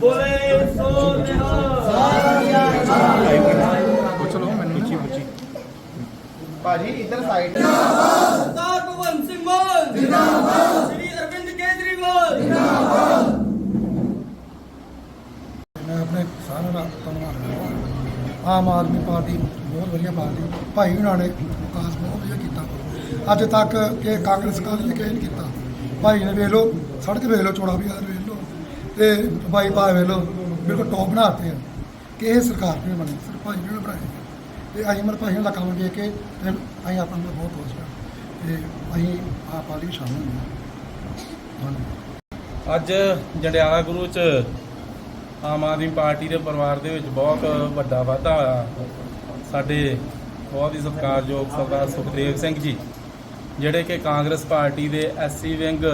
ਬੋਲੇ ਸੋ ਨਿਹਾਲ ਪੁੱਛ ਲਓ ਮੈਨੂੰ ਉੱਚੀ ਉੱਚੀ ਭਾਜੀ ਇਧਰ ਸਾਈਡ ਸਰਦਾਰ ਭਗਵੰਤ ਸਿੰਘ ਮਾਨ ਜਿੰਦਾਬਾਦ ਸ੍ਰੀ ਅਰਵਿੰਦ ਕੇਜਰੀਵਾਲ ਜਿੰਦਾਬਾਦ ਮੈਂ ਆਪਣੇ ਸਾਰਿਆਂ ਦਾ ਧੰਨਵਾਦ ਕਰਦਾ ਆਮ ਆਦਮੀ ਪਾਰਟੀ, ਬਹੁਤ ਵਧੀਆ ਪਾਰਟੀ। ਭਾਈ ਉਹਨਾਂ ਨੇ ਵਿਕਾਸ ਬਹੁਤ ਵਧੀਆ ਕੀਤਾ। ਅੱਜ ਤੱਕ ਇਹ ਕਾਂਗਰਸ ਕਾਲ ਨੇ ਕਹਿਣ ਕੀਤਾ? ਭਾਈ ਨੇ ਵੇਖ ਲਓ, ਸੜਕ ਵੇਖ ਲਓ, ਚੌੜਾ ਬਾਜ਼ਾਰ ਵੇਖ ਲਓ, ਤੇ ਬਾਈ ਵੇਖ ਲਓ ਬਿਲਕੁਲ ਟੌਪ ਬਣਾਤੇ ਆ। ਕਿ ਇਹ ਸਰਕਾਰ ਨੇ ਬਣੀ? ਸਿਰਫ ਭਾਈ ਨੇ ਬਣਾਈ ਤੇ ਅਸੀਂ ਮਰ ਭਾਈ ਦਾ ਕੰਮ ਵੇਖ ਕੇ ਤੇ ਅਸੀਂ ਆਪਣਾ ਨੂੰ ਬਹੁਤ ਖੁਸ਼ ਹਾਂ ਤੇ ਅਸੀਂ ਆਪ ਪਾਰਟੀ ਵਿੱਚ ਹਾਂ ਅੱਜ ਜੰਡਿਆਲਾ ਗੁਰੂ ਚ ਆਮ ਆਦਮੀ ਪਾਰਟੀ ਦੇ ਪਰਿਵਾਰ ਦੇ ਵਿੱਚ ਬਹੁਤ ਵੱਡਾ ਵਾਧਾ ਹੋਇਆ। ਸਾਡੇ ਬਹੁਤ ਹੀ ਸਤਿਕਾਰਯੋਗ ਸਰਦਾਰ ਸੁਖਦੇਵ ਸਿੰਘ ਜੀ। ਜਿਹੜੇ ਕਿ ਕਾਂਗਰਸ ਪਾਰਟੀ ਦੇ ਐਸਸੀ ਵਿੰਗ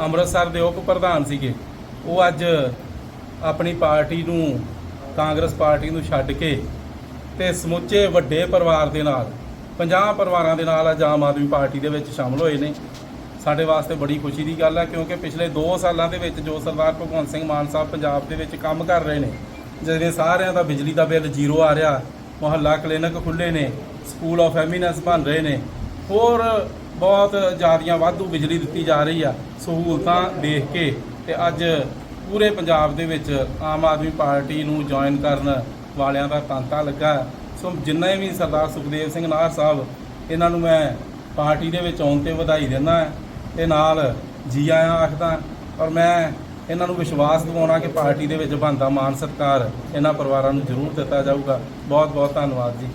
ਅੰਮ੍ਰਿਤਸਰ ਦੇ ਉਪ ਪ੍ਰਧਾਨ ਸੀਗੇ, ਉਹ ਅੱਜ ਆਪਣੀ ਪਾਰਟੀ ਨੂੰ, ਕਾਂਗਰਸ ਪਾਰਟੀ ਨੂੰ ਛੱਡ ਕੇ ਤੇ ਸਮੁੱਚੇ ਵੱਡੇ ਪਰਿਵਾਰ ਦੇ ਨਾਲ 50 ਪਰਿਵਾਰਾਂ ਦੇ ਨਾਲ ਅੱਜ ਆਮ ਆਦਮੀ ਪਾਰਟੀ ਦੇ ਵਿੱਚ ਸ਼ਾਮਲ ਹੋਏ ਨੇ। ਸਾਡੇ ਵਾਸਤੇ ਬੜੀ ਖੁਸ਼ੀ ਦੀ ਗੱਲ ਹੈ, ਕਿਉਂਕਿ ਪਿਛਲੇ 2 ਸਾਲਾਂ ਦੇ ਵਿੱਚ ਜੋ ਸਰਦਾਰ ਭਗਵੰਤ ਸਿੰਘ ਮਾਨ ਸਾਹਿਬ ਪੰਜਾਬ ਦੇ ਵਿੱਚ ਕੰਮ ਕਰ ਰਹੇ ਨੇ ਜਿਵੇਂ ਸਾਰਿਆਂ ਦਾ ਬਿਜਲੀ ਦਾ ਬਿੱਲ ਜ਼ੀਰੋ ਆ ਰਿਹਾ, ਮੁਹੱਲਾ ਕਲੀਨਿਕ ਖੁੱਲੇ ਨੇ, ਸਕੂਲ ਆਫ ਐਮੀਨੈਂਸ ਬਣ ਰਹੇ ਨੇ ਹੋਰ ਬਹੁਤ ਜ਼ਿਆਦੀਆਂ ਵਾਧੂ ਬਿਜਲੀ ਦਿੱਤੀ ਜਾ ਰਹੀ ਆ, ਸਹੂਲਤਾਂ ਦੇਖ ਕੇ ਤੇ ਅੱਜ ਪੂਰੇ ਪੰਜਾਬ ਦੇ ਵਿੱਚ ਆਮ ਆਦਮੀ ਪਾਰਟੀ ਨੂੰ ਜੁਆਇਨ ਕਰਨ ਵਾਲਿਆਂ ਦਾ ਤਾਂਤਾ ਲੱਗਾ। ਸੋ ਜਿੰਨੇ ਵੀ ਸਰਦਾਰ ਸੁਖਦੇਵ ਸਿੰਘ ਨਾਹਰ ਸਾਹਿਬ, ਇਹਨਾਂ ਨੂੰ ਮੈਂ ਪਾਰਟੀ ਦੇ ਵਿੱਚ ਆਉਣ ਤੇ ਵਧਾਈ ਦਿੰਦਾ ਤੇ ਨਾਲ ਜੀ ਆਇਆਂ ਆਖਦਾ ਔਰ ਮੈਂ ਇਹਨਾਂ ਨੂੰ ਵਿਸ਼ਵਾਸ ਦਿਵਾਉਣਾ ਕਿ ਪਾਰਟੀ ਦੇ ਵਿੱਚ ਬਣਦਾ ਮਾਨ ਸਤਿਕਾਰ ਇਹਨਾਂ ਪਰਿਵਾਰਾਂ ਨੂੰ ਜ਼ਰੂਰ ਦਿੱਤਾ ਜਾਊਗਾ। ਬਹੁਤ ਬਹੁਤ ਧੰਨਵਾਦ ਜੀ।